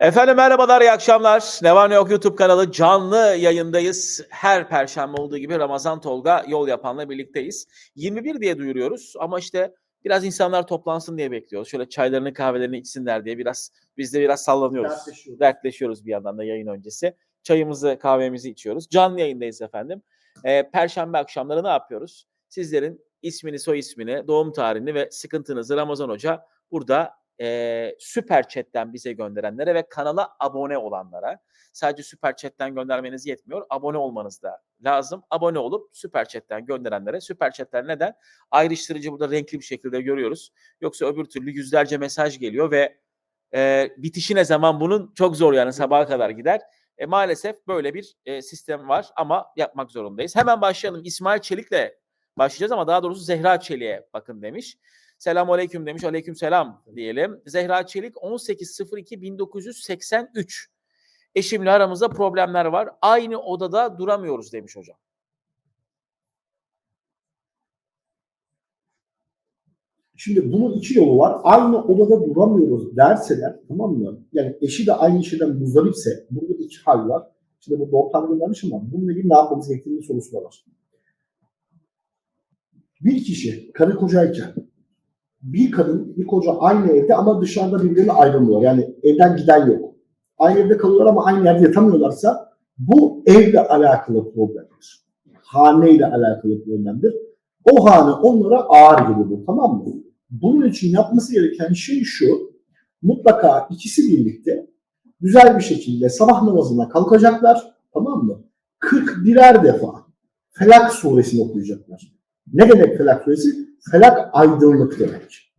Efendim merhabalar, iyi akşamlar. Ne var ne yok YouTube kanalı canlı yayındayız. Her perşembe olduğu gibi Ramazan Tolga Yol Yapan'la birlikteyiz. 21 diye duyuruyoruz ama işte biraz insanlar toplansın diye bekliyoruz. Şöyle çaylarını kahvelerini içsinler diye biraz biz de biraz sallanıyoruz. Dertleşiyoruz. Dertleşiyoruz bir yandan da yayın öncesi. Çayımızı kahvemizi içiyoruz. Canlı yayındayız efendim. Ee, Perşembe akşamları ne yapıyoruz? Sizlerin ismini, soy ismini, doğum tarihini ve sıkıntınızı Ramazan Hoca burada eee süper chatten bize gönderenlere ve kanala abone olanlara sadece süper chatten göndermeniz yetmiyor. Abone olmanız da lazım. Abone olup süper chatten gönderenlere süper chatler neden? Ayrıştırıcı burada renkli bir şekilde görüyoruz. Yoksa öbür türlü yüzlerce mesaj geliyor ve eee bitişi ne zaman bunun çok zor yani sabaha kadar gider. E, maalesef böyle bir e, sistem var ama yapmak zorundayız. Hemen başlayalım. İsmail Çelik'le başlayacağız ama daha doğrusu Zehra Çelik'e bakın demiş. Selamun aleyküm demiş. Aleyküm selam diyelim. Zehra Çelik 18.02.1983. Eşimle aramızda problemler var. Aynı odada duramıyoruz demiş hocam. Şimdi bunun iki yolu var. Aynı odada duramıyoruz derseler tamam mı? Yani eşi de aynı şeyden muzdaripse burada iki hal var. Şimdi bu doktor göndermiş ama bununla ilgili ne yapmamız gerektiğini sorusu da var. Bir kişi karı kocayken bir kadın bir koca aynı evde ama dışarıda birbirine ayrılmıyor. Yani evden giden yok. Aynı evde kalıyorlar ama aynı yerde yatamıyorlarsa bu evle alakalı problemdir. Haneyle alakalı problemdir. O hane onlara ağır geliyor tamam mı? Bunun için yapması gereken şey şu. Mutlaka ikisi birlikte güzel bir şekilde sabah namazına kalkacaklar. Tamam mı? 41'er defa Felak suresini okuyacaklar. Ne demek Felak suresi? Felak aydınlık demek.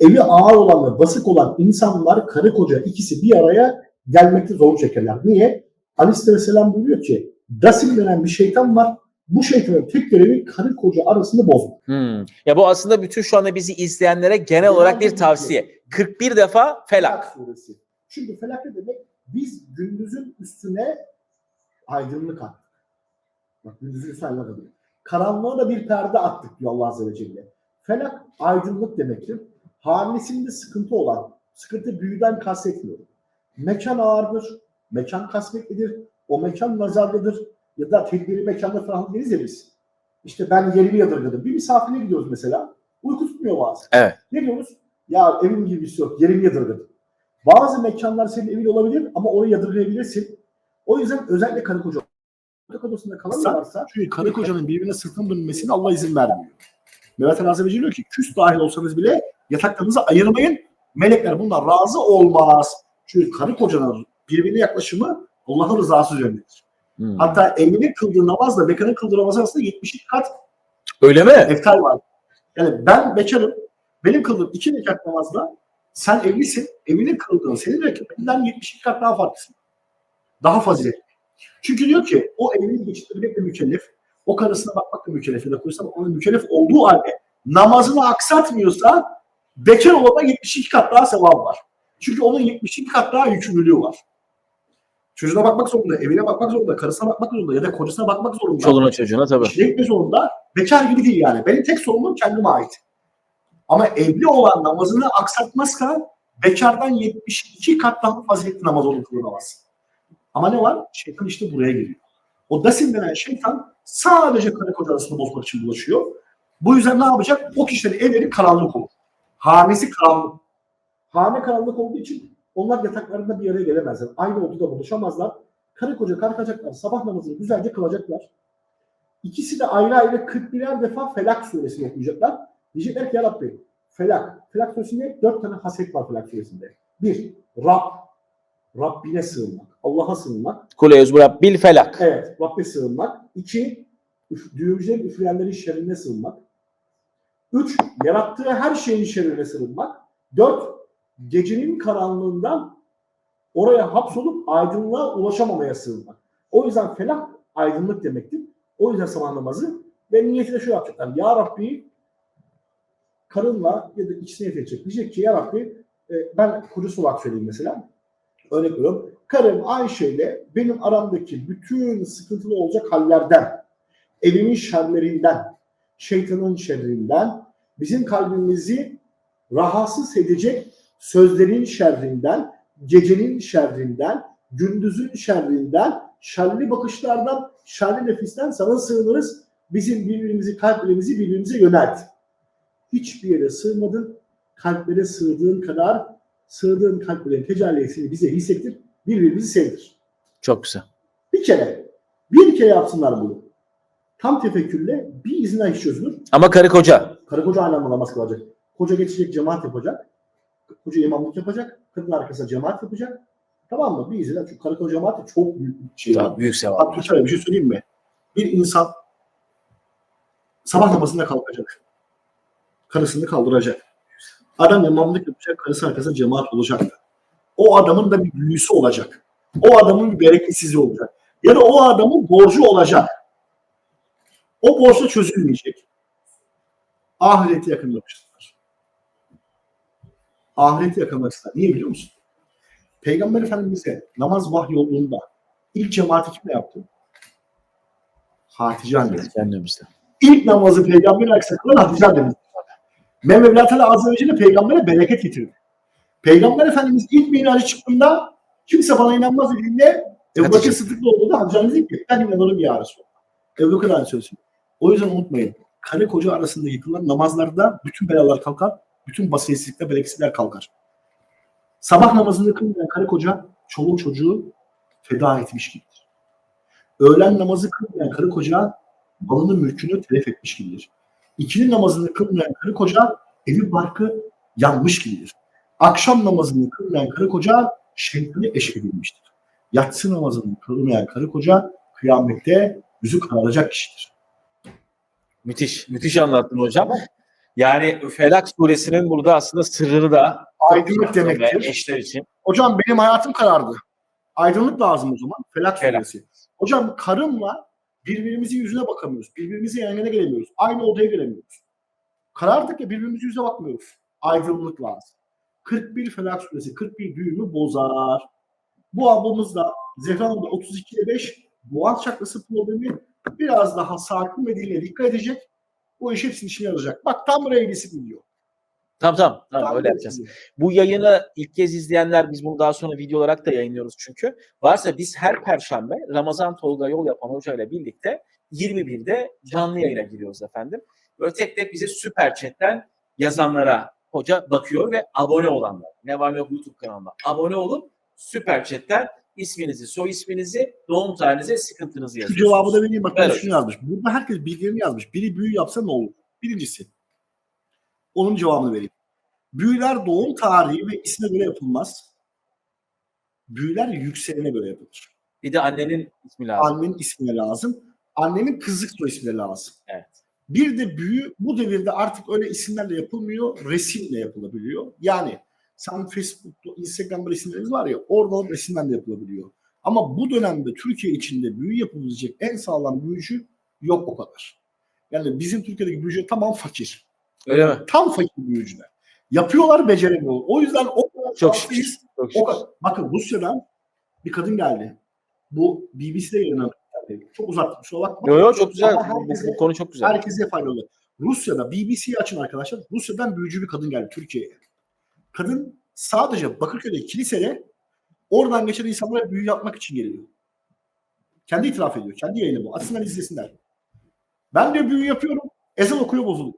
Evi ağır olan ve basık olan insanlar karı koca ikisi bir araya gelmekte zor çekerler. Niye? Aleyhisselam buyuruyor ki Dasim denen bir şeytan var. Bu şeytanın tek görevi karı koca arasında bozmak. Hmm. Ya bu aslında bütün şu anda bizi izleyenlere genel olarak bir tavsiye. 41 defa felak. suresi. Çünkü felak ne demek? Biz gündüzün üstüne aydınlık attık. Bak gündüzün üstüne aydınlık attık. Karanlığa da bir perde attık diyor Allah Azze ve Celle. Felak aydınlık demektir. Hanesinde sıkıntı olan, sıkıntı büyüden kastetmiyorum. Mekan ağırdır, mekan kasvetlidir, o mekan nazarlıdır ya da tedbiri mekanda falan deriz ya biz. İşte ben yerimi yadırgadım. Bir misafirine gidiyoruz mesela. Uyku tutmuyor bazen. Evet. Ne diyoruz? Ya evim gibi bir şey yok. Yerimi yadırgadım. Bazı mekanlar senin evin olabilir ama orayı yadırgayabilirsin. O yüzden özellikle karı koca yatak odasında kalanlarsa Çünkü karı kocanın birbirine sırtını dönmesine Allah izin vermiyor. Mehmet Ali Azze ve Celle diyor ki küs dahil olsanız bile yataklarınızı ayırmayın. Melekler bunlar razı olmaz. Çünkü karı kocanın birbirine yaklaşımı Allah'ın rızası üzerindedir. Hmm. Hatta evlinin kıldığı namazla bekarın kıldığı namaz arasında 72 kat Öyle mi? eftal var. Yani ben bekarım. Benim kıldığım iki rekat namazla sen evlisin. Evinin kıldığın senin rekatinden 72 kat daha farklısın. Daha faziletli. Çünkü diyor ki o evliliği geçirmekle mükellef. O karısına bakmakla mükellef ya da kocasına ona mükellef olduğu halde namazını aksatmıyorsa bekar olana 72 kat daha sevabı var. Çünkü onun 72 kat daha yükümlülüğü var. Çocuğuna bakmak zorunda, evine bakmak zorunda, karısına bakmak zorunda ya da kocasına bakmak zorunda. Çoluğuna çocuğuna tabii. Gitmek zorunda. Bekar gibi değil yani. Benim tek sorumluluğum kendime ait. Ama evli olan namazını aksatmazsa bekardan 72 kat daha faziletli namaz olur kılınamaz. Ama ne var? Şeytan işte buraya geliyor. O dasim denen şeytan sadece karı koca arasında bozmak için bulaşıyor. Bu yüzden ne yapacak? O kişilerin evleri karanlık olur. Hanesi karanlık. hane karanlık olduğu için onlar yataklarında bir araya gelemezler. Aynı odada buluşamazlar. Karı koca kalkacaklar. Sabah namazını güzelce kılacaklar. İkisi de ayrı ayrı 41'er defa Felak suresini okuyacaklar. Diyecekler ki ya Rabbi Felak. Felak suresinde dört tane haset var Felak suresinde. Bir, Rab. Rabbine sığınmak. Allah'a sığınmak. Kuleyüz Burab bil felak. Evet, Rabbe sığınmak. İki, üf, düğümcülerin üfleyenlerin şerrine sığınmak. Üç, yarattığı her şeyin şerrine sığınmak. Dört, gecenin karanlığından oraya hapsolup aydınlığa ulaşamamaya sığınmak. O yüzden felah aydınlık demektir. O yüzden sabah namazı ve niyeti de şu yapacaklar. Ya Rabbi karınla ya da ikisini niyet edecek. Diyecek ki ya Rabbi e, ben kocası olarak söyleyeyim mesela. Örnek veriyorum. Karım Ayşe ile benim aramdaki bütün sıkıntılı olacak hallerden, evimin şerlerinden, şeytanın şerrinden, bizim kalbimizi rahatsız edecek sözlerin şerrinden, gecenin şerrinden, gündüzün şerrinden, şerli bakışlardan, şerli nefisten sana sığınırız. Bizim birbirimizi, kalplerimizi birbirimize yönelt. Hiçbir yere sığmadın. Kalplere sığdığın kadar sığdığın kalplerin tecellisini bize hissettir. Birbirimizi sevdir. Çok güzel. Bir kere, bir kere yapsınlar bunu. Tam tefekkürle bir izine iş çözülür. Ama karı koca. Karı koca aynı anda namaz kılacak. Koca geçecek cemaat yapacak. Koca imamlık yapacak. Kadın arkasında cemaat yapacak. Tamam mı? Bir izine. Çünkü karı koca cemaat de çok büyük bir şey. Tamam, büyük sevap. Bak şöyle bir şey söyleyeyim mi? Bir insan sabah namazında kalkacak. Karısını kaldıracak. Adam imamlık yapacak, karısı arkasında cemaat olacak. O adamın da bir büyüsü olacak. O adamın bir bereketsizliği olacak. Ya da o adamın borcu olacak. O borç da çözülmeyecek. Ahireti yakınlamışlar. Ahireti yakınlamışlar. Niye biliyor musun? Peygamber Efendimiz'e namaz vahyolduğunda ilk cemaati kimle yaptı? Hatice anne. Kendimizde. İlk namazı peygamber aksa kılan Hatice annemiz. Ve Mevla Teala Azze ve Celle peygambere bereket getirdi. Peygamber Efendimiz ilk miracı çıktığında kimse bana inanmaz dediğinde Ebu. Bekir Sıddıklı olduğunda annemiz dedi ki ben inanırım ya Resulallah. Ebu Bekir aynı sözü. O yüzden unutmayın. Karı koca arasında yıkılan namazlarda bütün belalar kalkar. Bütün basiretsizlikler, bereketsizlikler kalkar. Sabah namazını kılmayan karı koca çoluk çocuğu feda etmiş gibidir. Öğlen namazı kılmayan karı koca malını mülkünü telef etmiş gibidir. İkindi namazını kılmayan karı koca evi barkı yanmış gibidir. Akşam namazını kılmayan karı koca şeytanı eşk edilmiştir. Yatsı namazını kılmayan karı koca kıyamette yüzü kararacak kişidir. Müthiş. Müthiş anlattın hocam. Yani Felak suresinin burada aslında sırrını da Aydınlık demektir. eşler için. Hocam benim hayatım karardı. Aydınlık lazım o zaman. Felak Felak. suresi. Hocam karımla birbirimizin yüzüne bakamıyoruz. Birbirimizin yan yana gelemiyoruz. Aynı odaya gelemiyoruz. Karardık ya birbirimizin yüzüne bakmıyoruz. Aydınlık lazım. 41 Felak suresi 41 düğümü bozar. Bu ablamız da Zehra Hanım da 32 ile 5 boğaz çakrası problemi biraz daha sakin ve diline dikkat edecek. Bu iş hepsinin işine yarayacak. Bak tam reylisi biliyor. Tamam tamam. tamam Tam öyle yapacağız. biliyor. Bu yayını ilk kez izleyenler biz bunu daha sonra video olarak da yayınlıyoruz çünkü. Varsa biz her perşembe Ramazan Tolga Yol Yapan Hoca ile birlikte 21'de canlı yayına giriyoruz efendim. Böyle tek tek bize süper chatten yazanlara hoca bakıyor ve abone olanlar. Ne var ne yok YouTube kanalına. Abone olup süper chatten isminizi, soy isminizi, doğum tarihinizi, sıkıntınızı Şu yazıyorsunuz. cevabı da vereyim bak Ver ben şunu yazmış. Burada herkes bilgilerini yazmış. Biri büyü yapsa ne olur? Birincisi. Onun cevabını vereyim. Büyüler doğum tarihi ve isme göre yapılmaz. Büyüler yükselene göre yapılır. Bir de annenin ismi lazım. Annenin ismine lazım. Annenin kızlık soy ismine lazım. Evet. Bir de büyü bu devirde artık öyle isimlerle yapılmıyor. Resimle yapılabiliyor. Yani sen Facebook'ta, Instagram'da resimleriniz var ya oradan resimlerle yapılabiliyor. Ama bu dönemde Türkiye içinde büyü yapabilecek en sağlam büyücü yok o kadar. Yani bizim Türkiye'deki büyücü tamam fakir. Öyle mi? Tam fakir büyücüler. Yapıyorlar beceremiyor. O yüzden o kadar Çok şükür. Çok O şükür. kadar. Bakın Rusya'dan bir kadın geldi. Bu BBC'de yayınlanan. Çok uzattım. Bakma. Yo yo çok güzel. Bu, herkese- bu konu çok güzel. Herkese faydalı. Rusya'da BBC'yi açın arkadaşlar. Rusya'dan büyücü bir kadın geldi Türkiye'ye. Kadın sadece Bakırköy'de kilisede oradan geçen insanlara büyü yapmak için geliyor. Kendi itiraf ediyor. Kendi yayını bu. Açsınlar izlesinler. Ben diyor büyü yapıyorum. Ezan okuyor bozuluyor.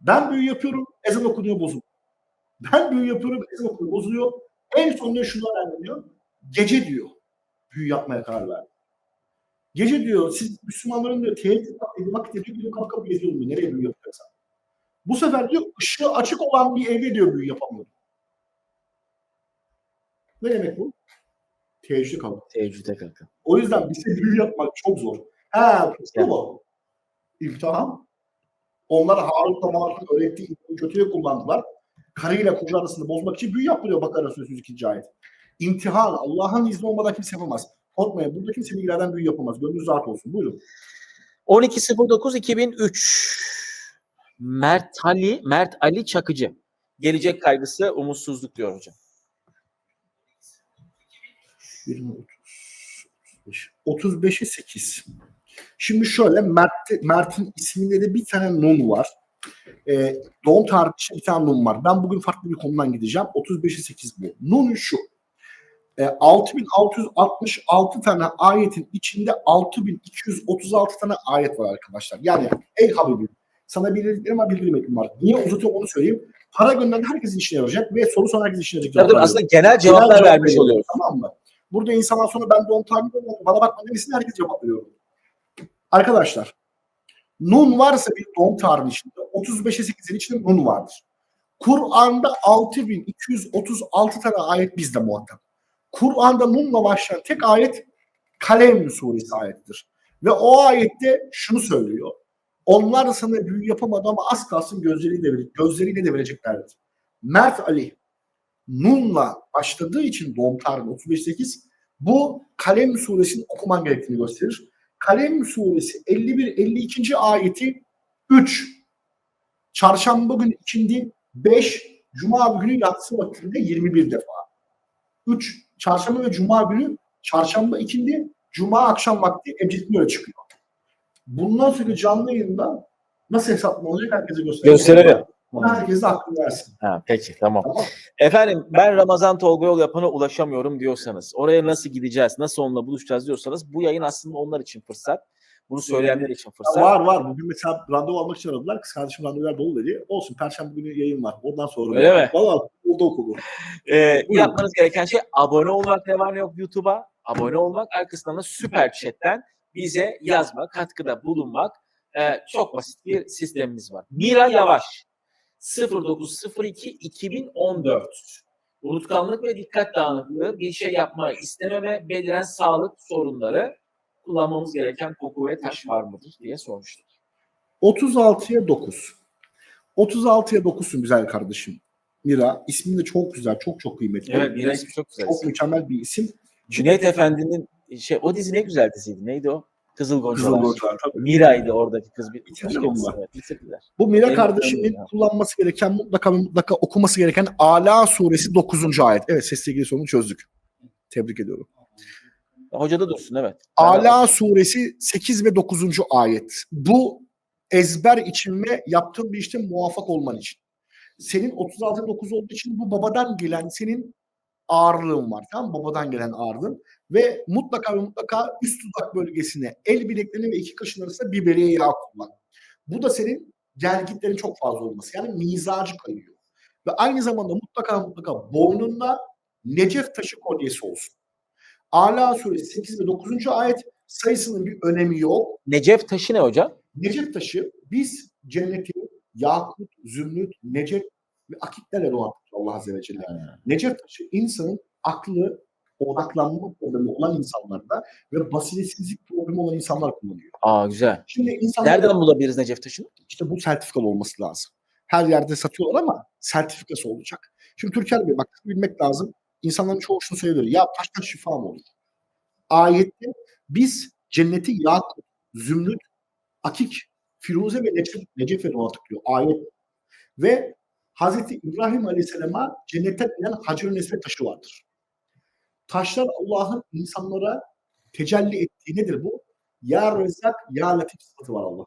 Ben büyü yapıyorum. Ezan okunuyor bozuluyor. Ben büyü yapıyorum. Ezan okunuyor bozuluyor. En sonunda şunu öğreniyor. Gece diyor. Büyü yapmaya karar verdi. Gece diyor siz Müslümanların diyor tehdit vakit ediyor diyor kalkıp geziyorum diyor. Nereye büyü yapacaksan. Bu sefer diyor ışığı açık olan bir evde diyor büyü yapamıyor. Ne demek bu? Teheccüde kalmak. Tecrüde kanka. O yüzden bize büyü yapmak çok zor. Ha, Yani. mu? İmtihan. Onlar Harut'la Marut'un öğrettiği kötüye kullandılar. Karıyla koca arasında bozmak için büyü yapılıyor Bakara Suresi 102. ayet. İmtihan. Allah'ın izni olmadan kimse yapamaz. Korkmayın. Burada kimse bilgilerden büyü yapamaz. Gönlünüz rahat olsun. Buyurun. 12.09.2003 Mert Ali, Mert Ali Çakıcı. Gelecek kaygısı, umutsuzluk diyor hocam. 20, 30, 35'e 8. Şimdi şöyle Mert, Mert'in isminde de bir tane nun var. Ee, doğum tarihi bir tane nun var. Ben bugün farklı bir konudan gideceğim. 35'e 8 bu. Nun şu. E, 6666 tane ayetin içinde 6236 tane ayet var arkadaşlar. Yani ey Habibim sana bildiklerim var bildirmedim var. Niye uzatıyorum onu söyleyeyim. Para gönderen herkesin işine yarayacak ve soru soran herkesin işine yarayacak. Tabii aslında genel cevaplar Genel cevap vermiş veriyorum, oluyoruz. Tamam mı? Burada insanlar sonra ben de onu tahmin ediyorum. Bana bakma demesin herkes cevap veriyorum. Arkadaşlar Nun varsa bir doğum tarihi içinde 35'e 8'in içinde Nun vardır. Kur'an'da 6236 tane ayet bizde muhatap. Kur'an'da Nun'la başlayan tek ayet Kalem suresi ayettir. Ve o ayette şunu söylüyor. Onlar sana büyü yapamadı ama az kalsın gözleriyle de, gözleriyle de vereceklerdir. Mert Ali Nun'la başladığı için doğum tarihi 35-8 bu Kalem suresinin okuman gerektiğini gösterir. Kalem suresi 51-52. ayeti 3. Çarşamba günü ikindi 5. Cuma günü yatsı vaktinde 21 defa. 3. Çarşamba ve cuma günü çarşamba ikindi, cuma akşam vakti ebcedin çıkıyor. Bundan sonra canlı yayında nasıl hesaplanacak herkese gösterelim. Gösterelim. Herkes aklını versin. Ha, peki tamam. Tamam. Efendim ben Ramazan Tolga Yol Yapan'a ulaşamıyorum diyorsanız, oraya nasıl gideceğiz, nasıl onunla buluşacağız diyorsanız bu yayın aslında onlar için fırsat. Bunu söyleyenler için fırsat. var var. Bugün mesela randevu almak için aradılar. Kız kardeşim randevular dolu dedi. Olsun. Perşembe günü yayın var. Ondan sonra. Öyle mi? Valla oldu okulu. Ee, yapmanız gereken şey abone olmak ne var ne yok YouTube'a. Abone olmak, arkasından da süper chat'ten bize yazmak, katkıda bulunmak. Ee, çok basit bir sistemimiz var. Mira Yavaş 0902 2014 Unutkanlık ve dikkat dağınıklığı, bir şey yapma istememe, beliren sağlık sorunları kullanmamız gereken koku ve taş var mıdır diye sormuştuk. 36'ya 9. 36'ya 9'sun güzel kardeşim. Mira. İsmin de çok güzel. Çok çok kıymetli. Evet, Mira ismi çok güzel. Çok mükemmel bir isim. Cüneyt Efendi'nin şey o dizi ne güzel diziydi. Neydi o? Kızıl Goncalar. Kızıl Goncalar, tabii. Mira'ydı oradaki kız. Bir, Bitirdiler. Bu Mira Benim kardeşimin kullanması gereken mutlaka mutlaka okuması gereken Ala suresi 9. ayet. Evet sesle ilgili sorunu çözdük. Tebrik ediyorum. Hoca da dursun evet. Ala suresi 8 ve 9. ayet. Bu ezber için ve yaptığın bir işte muvaffak olman için. Senin 36 9 olduğu için bu babadan gelen senin ağırlığın var. Tamam? Babadan gelen ağırlığın. Ve mutlaka ve mutlaka üst dudak bölgesine el bileklerine ve iki kaşın arasında biberiye yağı kullan. Bu da senin gelgitlerin çok fazla olması. Yani mizacı kayıyor. Ve aynı zamanda mutlaka mutlaka boynunda necef taşı kolyesi olsun. Ala suresi 8 ve 9. ayet sayısının bir önemi yok. Necef taşı ne hocam? Necef taşı biz cenneti yakut, zümrüt, necef ve akitlerle donattık Allah Azze ve Celle. Necef taşı insanın aklı, odaklanma problemi olan insanlarda ve basiretsizlik problemi olan insanlar kullanıyor. Aa güzel. Şimdi insanlar Nereden bulabiliriz Necef taşını? işte bu sertifikalı olması lazım. Her yerde satıyorlar ama sertifikası olacak. Şimdi Türker Bey bak bilmek lazım. İnsanların çoğu şunu söylüyor. Ya taştan şifa mı olur? Ayette biz cenneti yakut, zümrüt, akik, firuze ve necef, necefe donattık diyor. Ayet. Ve Hazreti İbrahim Aleyhisselam'a cennetten inen Hacer-ı Nesve taşı vardır. Taşlar Allah'ın insanlara tecelli ettiği nedir bu? Ya Rezzak, Ya Latif sıfatı var Allah.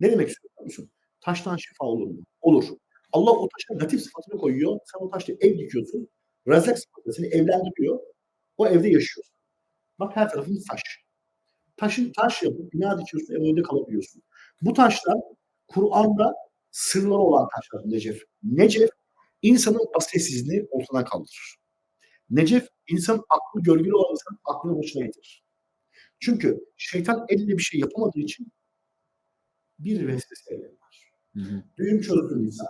Ne demek istiyor biliyor musun? Taştan şifa olur mu? Olur. Allah o taşa latif sıfatını koyuyor. Sen o taşla ev dikiyorsun. Rezzak sıfatı seni evlendiriyor. O evde yaşıyorsun. Bak her tarafın taş. Taşın taş yapıp bina dikiyorsun, ev önünde kalabiliyorsun. Bu taşlar Kur'an'da sırları olan taşlar Necef. Necef insanın basiretsizliğini ortadan kaldırır. Necef insan aklı gölgeli olan insan aklını başına getirir. Çünkü şeytan elle bir şey yapamadığı için bir vesvese var. Düğüm çözdüğü insan.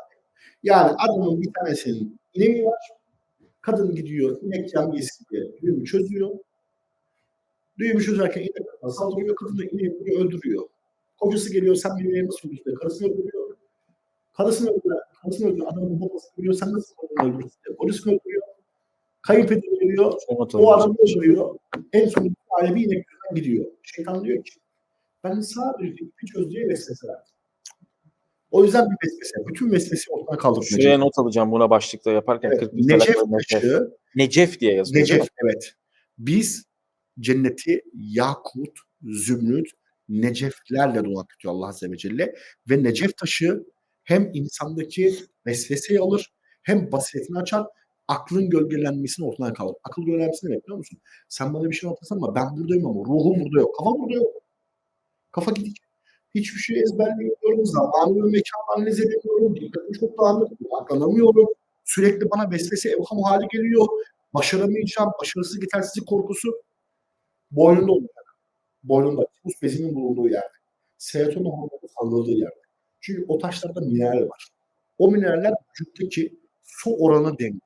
Yani adamın bir tanesinin ineği var. Kadın gidiyor inek yamyesi diye düğümü çözüyor. Düğümü çözerken inek saldırıyor. Kadın da ineği öldürüyor. Kocası geliyor sen benim ineğimi nasıl öldürdün? diye Karısını öldürüyor. Karısını öldürüyor. Karısını öldürüyor. Adamın babası geliyor. Sen nasıl kadını öldürdün? diye Kocasını öldürüyor. Kayınpederi geliyor. O adamı öldürüyor. En sonunda aile bir inek gidiyor. Şeytan diyor ki ben sadece ipi çözdüğü vesvese verdim. O yüzden bir vesvese. Bütün vesvese ortadan kaldırmış. Şuraya not alacağım buna başlıkta yaparken. Evet, 41 Necef Necef. taşı, Necef diye yazıyor. Necef evet. Biz cenneti yakut, zümrüt, neceflerle donattık diyor Allah Azze ve Celle. Ve necef taşı hem insandaki vesveseyi alır hem basiretini açar. aklın gölgelenmesini ortadan kaldır. Akıl gölgelenmesi ne biliyor musun? Sen bana bir şey anlatırsan ama ben buradayım ama ruhum burada yok. Kafa burada yok. Kafa gidik. Hiçbir şey ezberleyemiyorum. Zamanı ve mekanı analiz edemiyorum. Dikkatim çok dağınık. Aklanamıyorum. Sürekli bana vesvese evham hali geliyor. Başaramayacağım. Başarısız yetersizlik korkusu. Boynunda olacak. Boynunda. Tifus bezinin bulunduğu yerde. Serotonin hormonu salgıladığı yerde. Çünkü o taşlarda mineral var. O mineraller vücuttaki su oranı dengeler.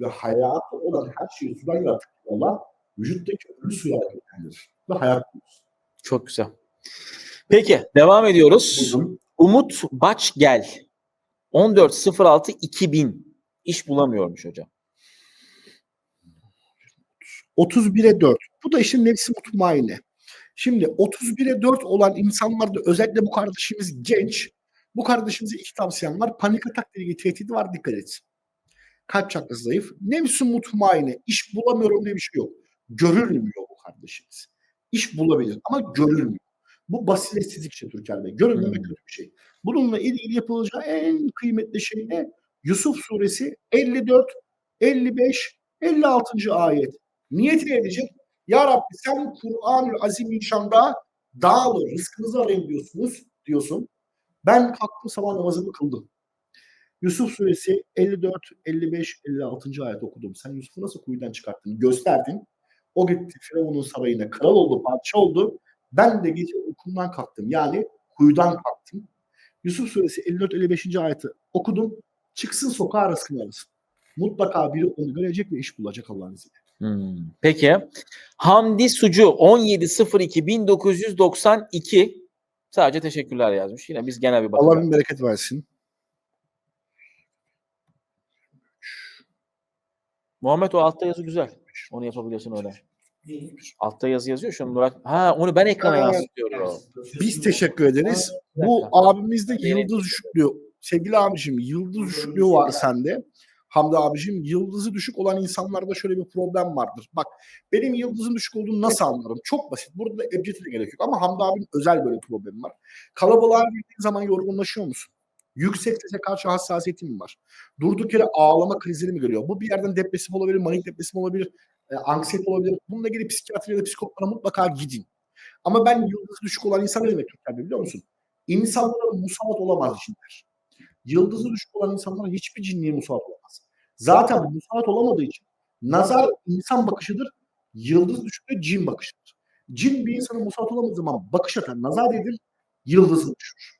Ve hayatı olan her şeyi sudan yaratık olan vücuttaki ölü suyu hareketlendirir. Ve hayat bulur. Çok güzel. Peki devam ediyoruz. Buyurun. Umut Başgel 14.06.2000 iş bulamıyormuş hocam. 31'e 4. Bu da işte nefsi mutmaine. Şimdi 31'e 4 olan insanlarda özellikle bu kardeşimiz genç. Bu kardeşimize iki tavsiyem var. Panik atak ilgili tehdidi var dikkat et. Kalp çakrası zayıf. Nefsi mutmaine. iş bulamıyorum diye bir şey yok. Görülmüyor bu kardeşimiz. İş bulabilir ama görülmüyor. Bu basiretsizlik işte Türker Bey. Görülmemek Hmm. kötü bir şey. Bununla ilgili yapılacağı en kıymetli şey ne? Yusuf suresi 54, 55, 56. ayet. Niyetini edecek. Ya Rabbi sen Kur'an-ı Azimüşşan'da dağılır, rızkınızı arayın diyorsunuz, diyorsun. Ben kalktım sabah namazımı kıldım. Yusuf suresi 54, 55, 56. ayet okudum. Sen Yusuf'u nasıl kuyudan çıkarttın? Gösterdin. O gitti Firavun'un sarayına kral oldu, padişah oldu. Ben de gece uykumdan kalktım. Yani kuyudan kalktım. Yusuf suresi 54, 55. ayeti okudum. Çıksın sokağa rızkını arasın. Mutlaka biri onu görecek ve iş bulacak Allah'ın izniyle. Hmm. Peki. Hamdi Sucu 17.02.1992 sadece teşekkürler yazmış. Yine biz genel bir bakalım. Allah bin bereket versin. Muhammed o altta yazı güzel. Onu yapabiliyorsun öyle. Altta yazı yazıyor. Şunu Murat. Ha onu ben ekrana yansıtıyorum. Biz teşekkür ederiz. Bu abimizde yıldız düşüklüğü. Sevgili abicim yıldız düşüklüğü var sende. Hamdi abicim yıldızı düşük olan insanlarda şöyle bir problem vardır. Bak benim yıldızın düşük olduğunu nasıl anlarım? Çok basit. Burada da ebcedine gerek yok. Ama Hamdi abinin özel böyle bir problemi var. Kalabalığa girdiğin zaman yorgunlaşıyor musun? Yüksek sese karşı hassasiyetin mi var? Durduk yere ağlama krizleri mi görüyor? Bu bir yerden depresif olabilir, manik depresif olabilir, e, anksiyete olabilir. Bununla ilgili psikiyatri ya da psikoplara mutlaka gidin. Ama ben yıldızı düşük olan insan ne demek Türkiye'de biliyor musun? İnsanlara musallat olamaz cinler. Yıldızı düşük olan insanlara hiçbir cinliğe musallat olamaz. Zaten musallat olamadığı için nazar insan bakışıdır, yıldız düşük de cin bakışıdır. Cin bir insana musallat olamadığı zaman bakış atar, nazar edir, yıldızı düşürür.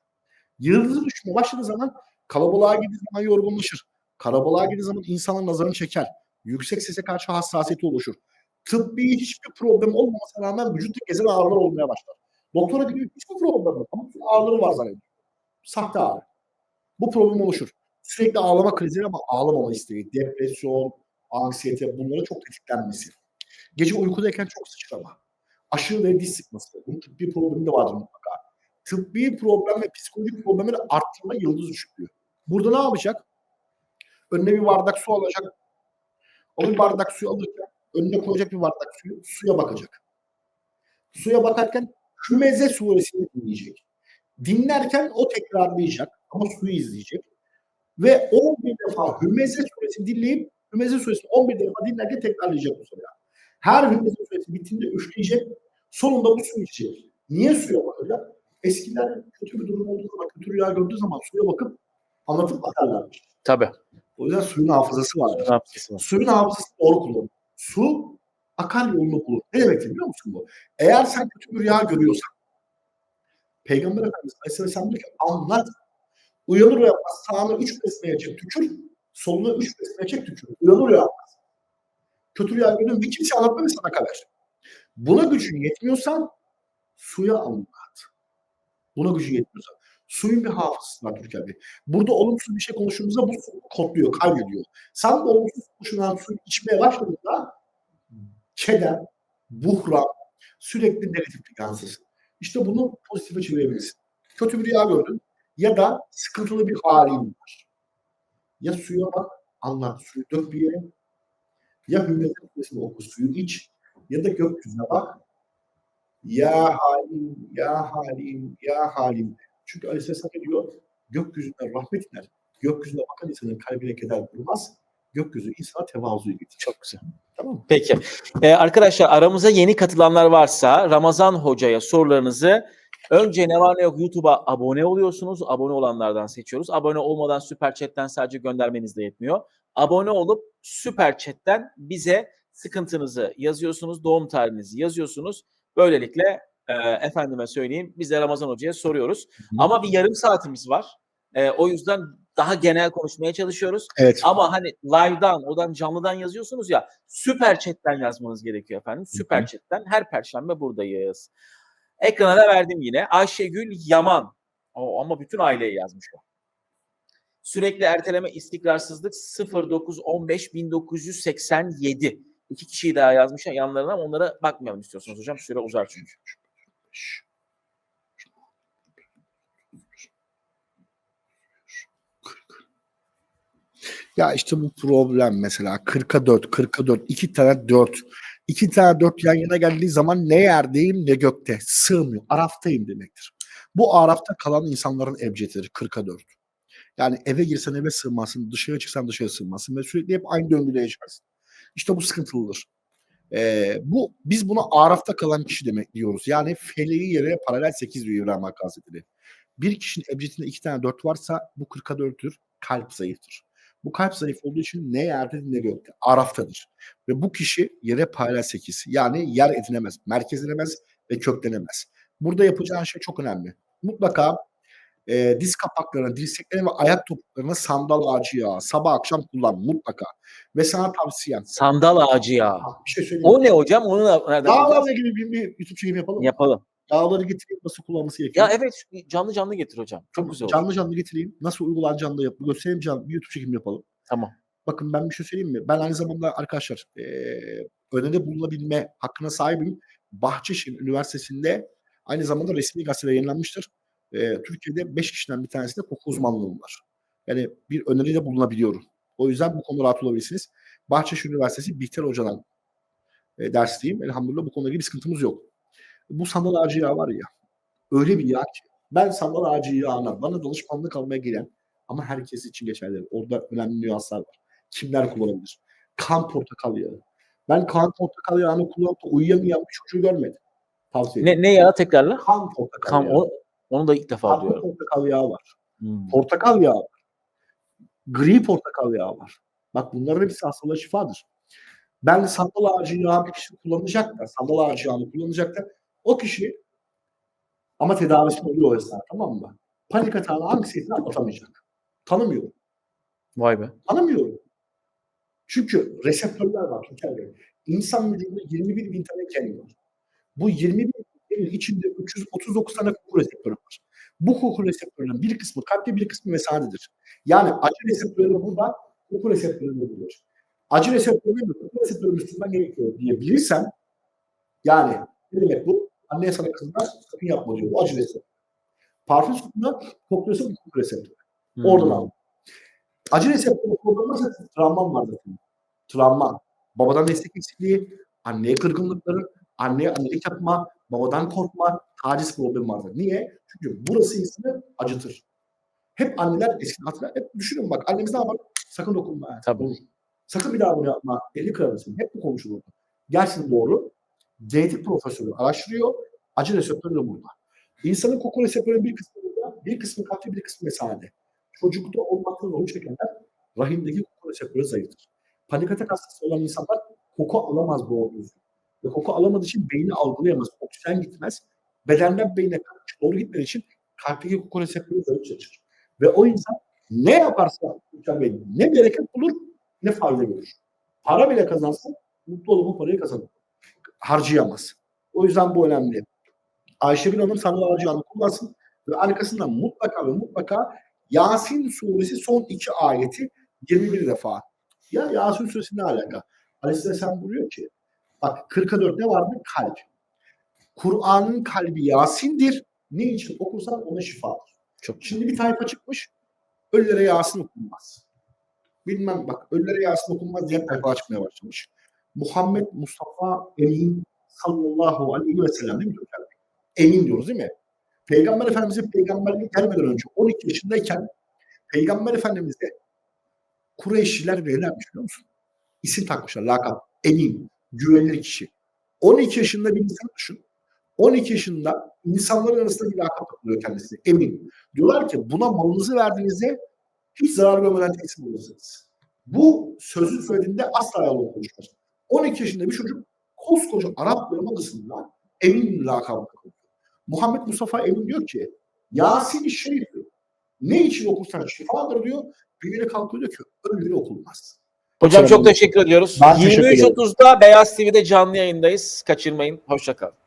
Yıldızı düşmeye başladığı zaman kalabalığa girdiği zaman yorgunlaşır. Kalabalığa girdiği zaman insanın nazarını çeker. Yüksek sese karşı hassasiyeti oluşur. Tıbbi hiçbir problem olmamasına rağmen vücutta gezen ağrılar olmaya başlar. Doktora gidiyor hiçbir problem yok ama ağrıları var zannediyor. Sahte ağrı. Bu problem oluşur. Sürekli ağlama krizleri ama ağlamama isteği, depresyon, anksiyete bunlara çok tetiklenmesi. Gece uykudayken çok sıçrama. Aşırı ve diz sıkması. Bunun tıbbi problemi de vardır mutlaka. Tıbbi problem ve psikolojik problemleri arttırma yıldız düşüklüğü. Burada ne yapacak? Önüne bir bardak su alacak. O bir bardak suyu alırken önüne koyacak bir bardak suyu, suya bakacak. Suya bakarken Hümeze suresini dinleyecek. Dinlerken o tekrarlayacak ama suyu izleyecek. Ve 11 defa Hümeze suresini dinleyip Hümeze suresini 11 defa dinlerken tekrarlayacak bu sefer. Her Hümeze suresi bittiğinde üfleyecek. Sonunda bu suyu içecek. Niye suya bakacak? Eskiler kötü bir durum olduğu zaman, kötü rüya gördüğü zaman suya bakıp anlatıp bakarlarmış. Tabii. O yüzden suyun hafızası vardır. Ne yapacağız? Suyun hafızası doğru kullanın. Su akar yolunu bulur. Ne demek biliyor musun bu? Eğer sen kötü bir rüya görüyorsan Peygamber Efendimiz Aleyhisselam diyor ki anlat. Uyanır uyanmaz sağına üç besmeye çek tükür. Soluna üç besmeye çek tükür. Uyanır uyanmaz. Kötü rüya gördün bir kimse anlatma ve sadaka ver. Buna gücün yetmiyorsan suya anlat. Buna gücün yetmiyorsa. Suyun bir hafızası var Türkiye Bey. Burada olumsuz bir şey konuştuğumuzda bu su kodluyor, kaydediyor. Sen de olumsuz konuşulan suyu içmeye başladığında keder, buhran, sürekli negatiflik yansısın. İşte bunu pozitife çevirebilirsin. Kötü bir rüya gördün ya da sıkıntılı bir halin var. Ya suya bak, anlat, suyu dök bir yere. Ya hümmet etmesini oku, suyu iç. Ya da gökyüzüne bak. Ya halim, ya halim, ya halim. Çünkü Aleyhisselam diyor? Gökyüzünden rahmet iner. Gökyüzüne bakan insanın kalbine keder durmaz. gökyüzü insana tevazuyu getirir. Çok güzel. Tamam mı? Peki. Ee, arkadaşlar aramıza yeni katılanlar varsa Ramazan Hoca'ya sorularınızı önce ne var ne yok YouTube'a abone oluyorsunuz. Abone olanlardan seçiyoruz. Abone olmadan Süper Chat'ten sadece göndermeniz de yetmiyor. Abone olup Süper Chat'ten bize sıkıntınızı yazıyorsunuz. Doğum tarihinizi yazıyorsunuz. Böylelikle e, efendime söyleyeyim biz de Ramazan Hoca'ya soruyoruz. Ama bir yarım saatimiz var. E, o yüzden daha genel konuşmaya çalışıyoruz. Evet. Ama hani live'dan, odan canlıdan yazıyorsunuz ya süper chat'ten yazmanız gerekiyor efendim. Süper chat'ten her perşembe buradayız. Ekrana da verdim yine. Ayşegül Yaman. O, ama bütün aileyi yazmış o. Sürekli erteleme, istikrarsızlık 0915 1987. İki kişiyi daha yazmış yanlarına ama onlara bakmayalım istiyorsunuz hocam. Süre uzar çünkü. Ya işte bu problem mesela 40'a 4, 40'a 4, iki tane 4. İki tane 4 yan yana geldiği zaman ne yerdeyim ne gökte. Sığmıyor. Araftayım demektir. Bu arafta kalan insanların ebcedidir 40'a 4. Yani eve girsen eve sığmazsın, dışarı çıksan dışarı sığmazsın ve sürekli hep aynı döngüde yaşarsın. İşte bu sıkıntılıdır. Ee, bu biz buna arafta kalan kişi demek diyoruz. Yani feleği yere paralel 8 diyor İbrahim Hakkı Hazretleri. Bir kişinin ebcedinde iki tane 4 varsa bu 40'a 4'tür. Kalp zayıftır. Bu kalp zayıf olduğu için ne yerde ne gökte. Araftadır. Ve bu kişi yere paralel 8. Yani yer edinemez, merkezlenemez ve köklenemez. Burada yapacağın şey çok önemli. Mutlaka e, diz kapaklarına, dirseklerine ve ayak topuklarına sandal ağacı yağı sabah akşam kullan mutlaka. Ve sana tavsiyem. Sandal ağacı ya. Bir şey söyleyeyim. O ne hocam? Onu da nereden? Yağlarla ilgili bir, bir YouTube çekim yapalım. Yapalım. Yağları getireyim nasıl kullanması gerekiyor. Ya evet canlı canlı getir hocam. Çok güzel olur. Canlı canlı getireyim. Nasıl uygulanacağını da yap. Göstereyim canlı. Bir YouTube çekim yapalım. Tamam. Bakın ben bir şey söyleyeyim mi? Ben aynı zamanda arkadaşlar eee önünde bulunabilme hakkına sahibim. Bahçeşehir Üniversitesi'nde aynı zamanda resmi gazetede yayınlanmıştır. Eee, Türkiye'de 5 kişiden bir tanesinde koku uzmanlığım var. Yani bir öneride bulunabiliyorum. O yüzden bu konuda rahat olabilirsiniz. Bahçeşehir Üniversitesi Bihter Hoca'dan e, dersliyim. Elhamdülillah bu konuyla ilgili bir sıkıntımız yok. Bu sandal ağacı yağı var ya. Öyle bir yağ ki. Ben sandal ağacı yağına bana danışmanlık almaya gelen ama herkes için geçerli. Orada önemli nüanslar var. Kimler kullanabilir? Kan portakal yağı. Ben kan portakal yağını kullanıp da uyuyamayan bir çocuğu görmedim. Tavsiye. Ne, ne yağı tekrarla? Kan portakal Kam, yağı. o, onu da ilk defa Kan duyuyorum. portakal yağı var. Hmm. Portakal yağı var. Gri portakal yağı var. Bak bunların hepsi hastalığa şifadır. Ben sandal ağacı yağı bir kişi kullanacak da, sandal ağacı yağını kullanacak da o kişi ama tedavisi oluyor o esnada tamam mı? Panik atağını anksiyetini atlatamayacak. Tanımıyorum. Vay be. Tanımıyorum. Çünkü reseptörler var Türker Bey. İnsan vücudunda 21 bin tane gen var. Bu 21 bin genin içinde 339 tane koku reseptörü var. Bu koku reseptörünün bir kısmı kalpte bir kısmı mesanedir. Yani acı reseptörü burada, koku reseptörü de burada. Acı reseptörü de koku reseptörü üstünden gerekiyor diye bilirsem yani ne demek bu? Anneye sana kızına sakın yapma diyor. Bu acı reseptör. Parfüm sokunda kokluyorsa bu koku reseptörü. Hmm. Oradan al. Acı reseptörü kullanırsa travman var zaten. Travma. Babadan destek eksikliği, anneye kırgınlıkları, anneye annelik yapma, babadan korkma, taciz problemi vardır. Niye? Çünkü burası insanı acıtır. Hep anneler eski hatırlar. Hep düşünün bak annemiz ne yapar? Sakın dokunma. Tabii. Sakın bir daha bunu yapma. Eli kırarırsın. Hep bu konuşulur. Gerçekten doğru. Genetik profesörü araştırıyor. Acı reseptörü de burada. İnsanın koku reseptörünün bir kısmı burada, bir kısmı kalpte, bir kısmı mesanede. Çocukta olmaktan zorlu çekenler rahimdeki koku reseptörü zayıftır. Panik atak hastası olan insanlar koku alamaz düzgün. Ve koku alamadığı için beyni algılayamaz. Oksijen gitmez. Bedenden beyne doğru gitmediği için kalpteki koku reseptörü zayıf çalışır. Ve o insan ne yaparsa Bey ne bereket bulur ne fayda görür. Para bile kazansa mutlu olup bu parayı kazanır. Harcayamaz. O yüzden bu önemli. Ayşegül Hanım sandal ağacı yağını kullansın ve arkasından mutlaka ve mutlaka Yasin suresi son iki ayeti 21 defa. Ya Yasin suresi ne alaka? Aleyhisselam buyuruyor ki bak 44 ne vardı? Kalp. Kur'an'ın kalbi Yasin'dir. Ne için okursan ona şifadır. Çok Şimdi bir tayfa çıkmış. Ölülere Yasin okunmaz. Bilmem bak ölülere Yasin okunmaz diye tayfa çıkmaya başlamış. Muhammed Mustafa Emin sallallahu aleyhi ve sellem değil mi? Emin diyoruz değil mi? Peygamber Efendimiz'in peygamberliğe gelmeden önce 12 yaşındayken Peygamber Efendimiz'e Kureyşliler neylermiş biliyor musun? İsim takmışlar, lakap. Emin, güvenilir kişi. 12 yaşında bir insan düşün. 12 yaşında insanların arasında bir lakap takılıyor kendisine. Emin. Diyorlar ki buna malınızı verdiğinizde hiç zarar görmeden teslim olursunuz. Bu sözü söylediğinde asla yalan konuşmaz. 12 yaşında bir çocuk koskoca Arap Yarımadası'nda Emin lakabı. Muhammed Mustafa Emin diyor ki Yasin-i Şerif diyor. Ne için okursan şifadır diyor. Bir yere kalkıyor diyor ki ölümüne okulmaz. Hocam çok teşekkür ediyoruz. Ben teşekkür ederim. 23.30'da Beyaz TV'de canlı yayındayız. Kaçırmayın. Hoşçakalın.